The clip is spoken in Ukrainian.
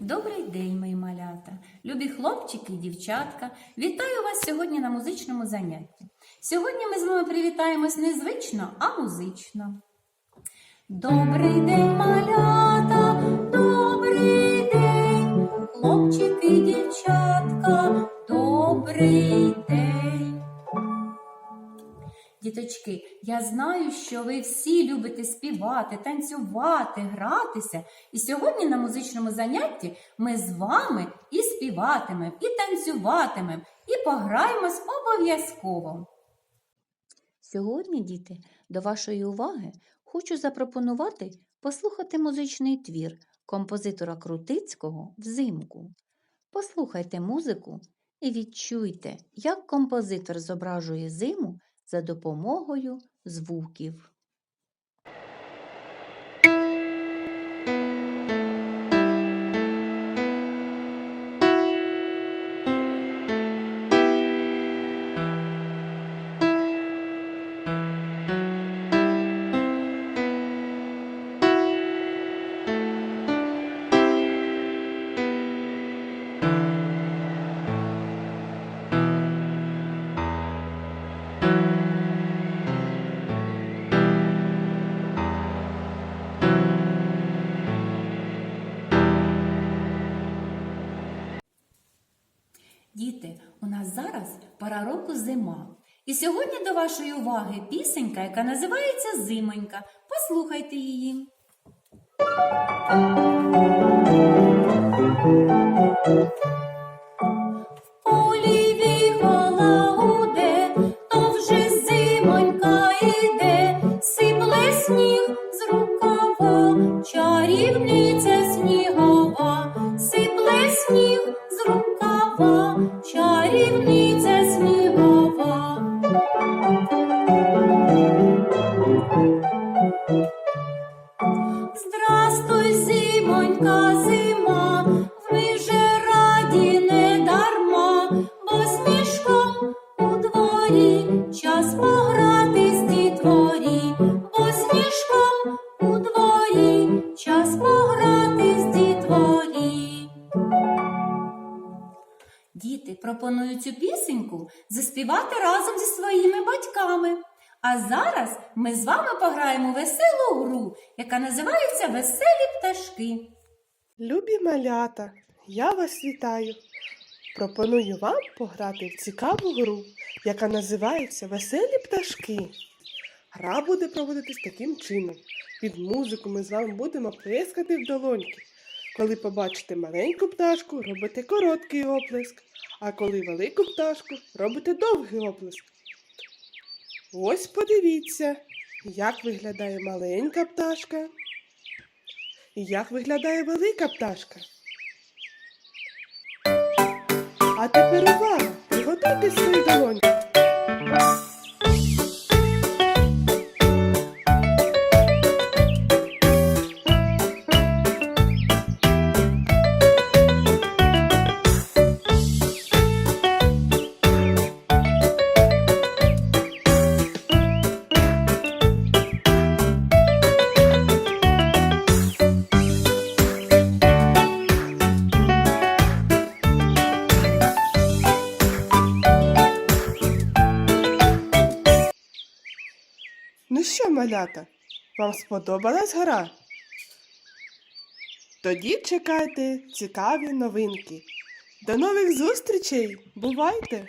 Добрий день, мої малята, любі хлопчики і дівчатка. Вітаю вас сьогодні на музичному занятті. Сьогодні ми з вами привітаємось не звично, а музично. Добрий день, малята, Діточки, я знаю, що ви всі любите співати, танцювати, гратися. І сьогодні на музичному занятті ми з вами і співатимемо, і танцюватимемо, і пограємось обов'язково. Сьогодні, діти, до вашої уваги хочу запропонувати послухати музичний твір композитора Крутицького взимку. Послухайте музику і відчуйте, як композитор зображує зиму за допомогою звуків. Діти, у нас зараз пора року зима. І сьогодні до вашої уваги пісенька, яка називається Зимонька. Послухайте її. полі Oh. Діти пропонують цю пісеньку заспівати разом зі своїми батьками. А зараз ми з вами пограємо веселу гру, яка називається Веселі пташки. Любі малята, я вас вітаю. Пропоную вам пограти в цікаву гру, яка називається Веселі пташки. Гра буде проводитись таким чином. Під музику ми з вами будемо плескати в долоньки. Коли побачите маленьку пташку, робите короткий оплеск, а коли велику пташку, робите довгий оплеск. Ось подивіться, як виглядає маленька пташка і як виглядає велика пташка. А тепер увага! Приготуйте свої долоньки. Що, малята, вам сподобалась гра? Тоді чекайте цікаві новинки. До нових зустрічей! Бувайте!